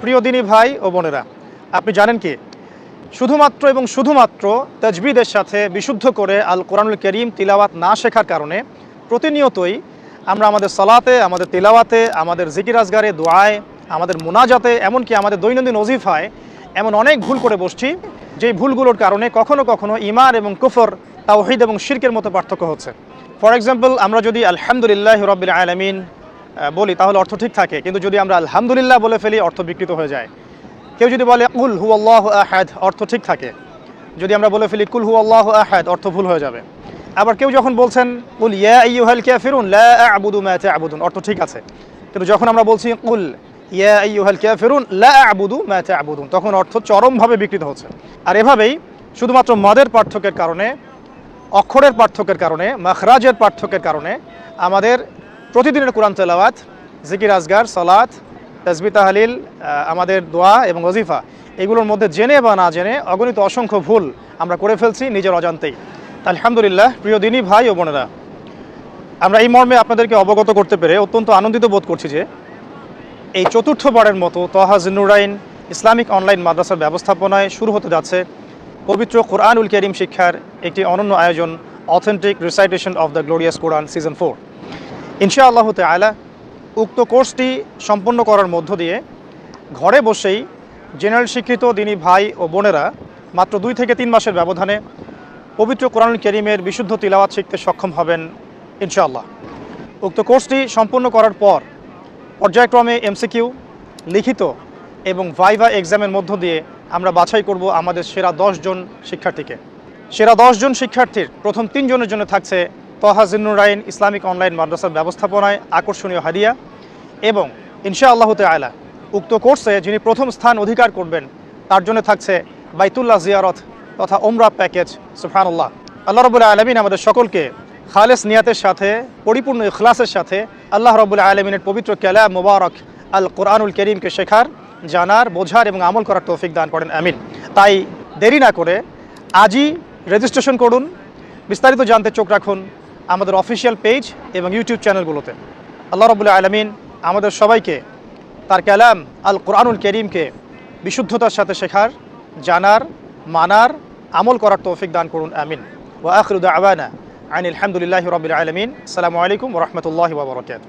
প্রিয় দিনী ভাই ও বোনেরা, আপনি জানেন কি? শুধুমাত্র এবং শুধুমাত্র তাজবিদের সাথে বিশুদ্ধ করে আল কোরআনুল করিম তিলাওয়াত না শেখার কারণে প্রতিনিয়তই আমরা আমাদের সলাতে, আমাদের তিলাওয়াতে, আমাদের জিকির আজগারে, দোয়ায়, আমাদের মোনাজাতে, এমনকি আমাদের দৈনন্দিন অজিফায় এমন অনেক ভুল করে বসছি, যেই ভুলগুলোর কারণে কখনো কখনো ইমান এবং কুফর, তাওহিদ এবং শিরকের মতো পার্থক্য হচ্ছে। ফর এক্সাম্পল আমরা যদি আলহামদুলিল্লাহ রবিল আলমিন বলি, তাহলে অর্থ ঠিক থাকে। কিন্তু যদি আমরা আলহামদুলিল্লাহ বলে ফেলি, অর্থ বিকৃত হয়ে যায়। কেউ যদি বলে, উল হু আল্লাহ আহাদ অর্থ ঠিক থাকে। যদি আমরা বলে ফেলি, কুল হু আল্লাহ আহাদ অর্থ ভুল হয়ে যাবে। আবার কেউ যখন বলছেন, উল ইয়া আইয়ুহাল কাফিরুন, লা আ'বুদু মা তা'বুদুন অর্থ ঠিক আছে। কিন্তু যখন আমরা বলছি কুল ইয়া আইয়ুহাল কাফিরুন, লা আ'বুদু মা তা'বুদুন তখন অর্থ চরমভাবে বিকৃত হচ্ছে। আর এভাবেই শুধুমাত্র মদের পার্থক্যের কারণে, অক্ষরের পার্থক্যের কারণে, মাখরাজের পার্থক্যের কারণে আমাদের প্রতিদিনের কোরআন তেলাওয়াত, জিকির আজগার, সলাত তসবি তাহালিল আমাদের দোয়া এবং ওজিফা এগুলোর মধ্যে জেনে বা না জেনে অগণিত অসংখ্য ভুল আমরা করে ফেলছি নিজের অজান্তেই। আলহামদুলিল্লাহ, প্রিয় দিনী ভাই ও বোনেরা, আমরা এই মর্মে আপনাদেরকে অবগত করতে পেরে অত্যন্ত আনন্দিত বোধ করছি যে, এই চতুর্থবারের মতো তহা জিন্নুরাইন ইসলামিক অনলাইন মাদ্রাসার ব্যবস্থাপনায় শুরু হতে যাচ্ছে পবিত্র কোরআনুল করিম শিক্ষার একটি অনন্য আয়োজন authentic recitation of the glorious Quran season four ইনশাআল্লাহ তালা উক্ত কোর্সটি সম্পন্ন করার মধ্য দিয়ে ঘরে বসেই জেনারেল শিক্ষিত দিনী ভাই ও বোনেরা মাত্র দুই থেকে তিন মাসের ব্যবধানে পবিত্র কোরআন করিমের বিশুদ্ধ তিলাওয়াত শিখতে সক্ষম হবেন ইনশাআল্লাহ। উক্ত কোর্সটি সম্পন্ন করার পর পর্যায়ক্রমে এমসিকিউ, লিখিত এবং ভাইভা এক্সামের মধ্য দিয়ে আমরা বাছাই করব আমাদের সেরা জন শিক্ষার্থীকে। সেরা জন শিক্ষার্থীর প্রথম তিনজনের জন্য থাকছে তহাজিনুরাইন ইসলামিক অনলাইন মাদ্রাসার ব্যবস্থাপনায় আকর্ষণীয় হাদিয়া এবং ইনশা আল্লাহ তালা উক্ত কোর্সে যিনি প্রথম স্থান অধিকার করবেন, তার জন্য থাকছে বাইতুল্লাহ জিয়ারত তথা ওমরা প্যাকেজ। সুফানুল্লাহ আল্লাহ রবুল্লাহ আলমিন আমাদের সকলকে খালেস নিয়াতের সাথে, পরিপূর্ণ ইখলাসের সাথে আল্লাহ রবুল্লাহ আলমিনের পবিত্র ক্যালা মুবারক আল কোরআনুল করিমকে শেখার, জানার, বোঝার এবং আমল করার তৌফিক দান করেন। আমিন। তাই দেরি না করে আজই রেজিস্ট্রেশন করুন। বিস্তারিত জানতে চোখ রাখুন। আমাদের অফিসিয়াল পেজ এবং ইউটিউব চ্যানেলগুলোতে। আল্লাহ রবুল্লা আলমিন আমাদের সবাইকে তার ক্যালাম আল কোরআনুল করিমকে বিশুদ্ধতার সাথে শেখার, জানার, মানার, আমল করার তৌফিক দান করুন, আমিন। ওয়া আখরুদ আওয়ানা আনিল আলহামদুলিল্লাহ রবিল আলমিন। আসসালামু আলাইকুম রহমতুল্লাহ ওবরকাত